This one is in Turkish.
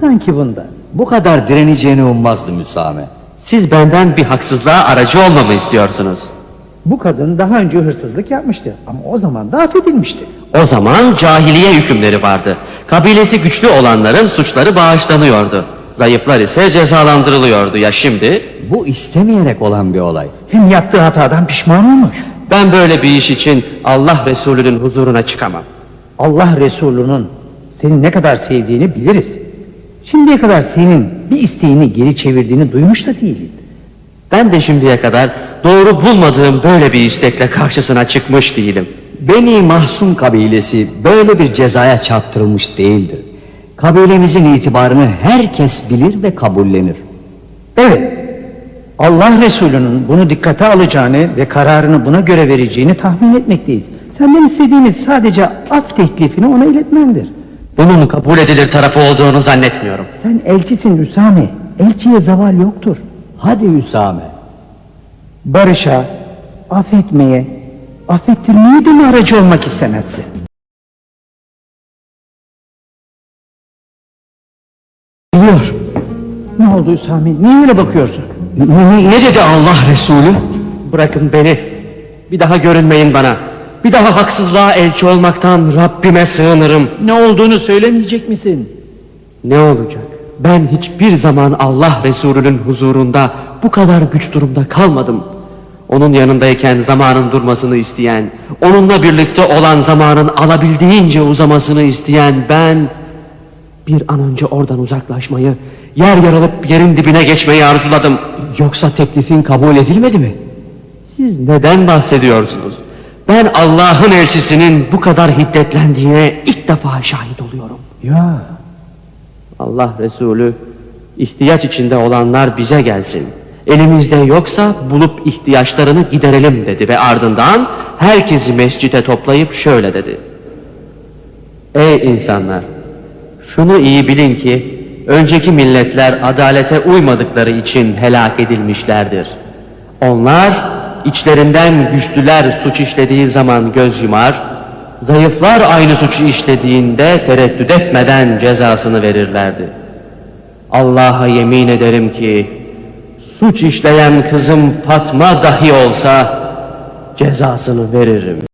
sanki bunda. Bu kadar direneceğini ummazdım Hüsame. Siz benden bir haksızlığa aracı olmamı istiyorsunuz. Bu kadın daha önce hırsızlık yapmıştı ama o zaman da affedilmişti. O zaman cahiliye hükümleri vardı. Kabilesi güçlü olanların suçları bağışlanıyordu. Zayıflar ise cezalandırılıyordu ya şimdi. Bu istemeyerek olan bir olay. Hem yaptığı hatadan pişman olmuş. Ben böyle bir iş için Allah Resulü'nün huzuruna çıkamam. Allah Resulü'nün seni ne kadar sevdiğini biliriz. Şimdiye kadar senin bir isteğini geri çevirdiğini duymuş da değiliz. Ben de şimdiye kadar doğru bulmadığım böyle bir istekle karşısına çıkmış değilim. Beni Mahsun kabilesi böyle bir cezaya çarptırılmış değildir. Kabilemizin itibarını herkes bilir ve kabullenir. Evet, Allah Resulü'nün bunu dikkate alacağını ve kararını buna göre vereceğini tahmin etmekteyiz. Senden istediğimiz sadece af teklifini ona iletmendir. Bunun kabul edilir tarafı olduğunu zannetmiyorum. Sen elçisin Üsame, elçiye zaval yoktur. Hadi Hüsame. Barışa, affetmeye, affettirmeye de mi aracı olmak istemezsin? Biliyor. Ne oldu Üsame, niye öyle bakıyorsun? Ne, ne dedi Allah Resulü? Bırakın beni. Bir daha görünmeyin bana. Bir daha haksızlığa elçi olmaktan Rabbime sığınırım. Ne olduğunu söylemeyecek misin? Ne olacak? Ben hiçbir zaman Allah Resulü'nün huzurunda bu kadar güç durumda kalmadım. Onun yanındayken zamanın durmasını isteyen, onunla birlikte olan zamanın alabildiğince uzamasını isteyen ben bir an önce oradan uzaklaşmayı, yer yarılıp yerin dibine geçmeyi arzuladım. Yoksa teklifin kabul edilmedi mi? Siz neden bahsediyorsunuz? Ben Allah'ın elçisinin bu kadar hiddetlendiğine ilk defa şahit oluyorum. Ya, Allah Resulü ihtiyaç içinde olanlar bize gelsin. Elimizde yoksa bulup ihtiyaçlarını giderelim dedi ve ardından herkesi mescite toplayıp şöyle dedi. Ey insanlar! Şunu iyi bilin ki önceki milletler adalete uymadıkları için helak edilmişlerdir. Onlar içlerinden güçlüler suç işlediği zaman göz yumar, zayıflar aynı suçu işlediğinde tereddüt etmeden cezasını verirlerdi. Allah'a yemin ederim ki suç işleyen kızım Fatma dahi olsa cezasını veririm.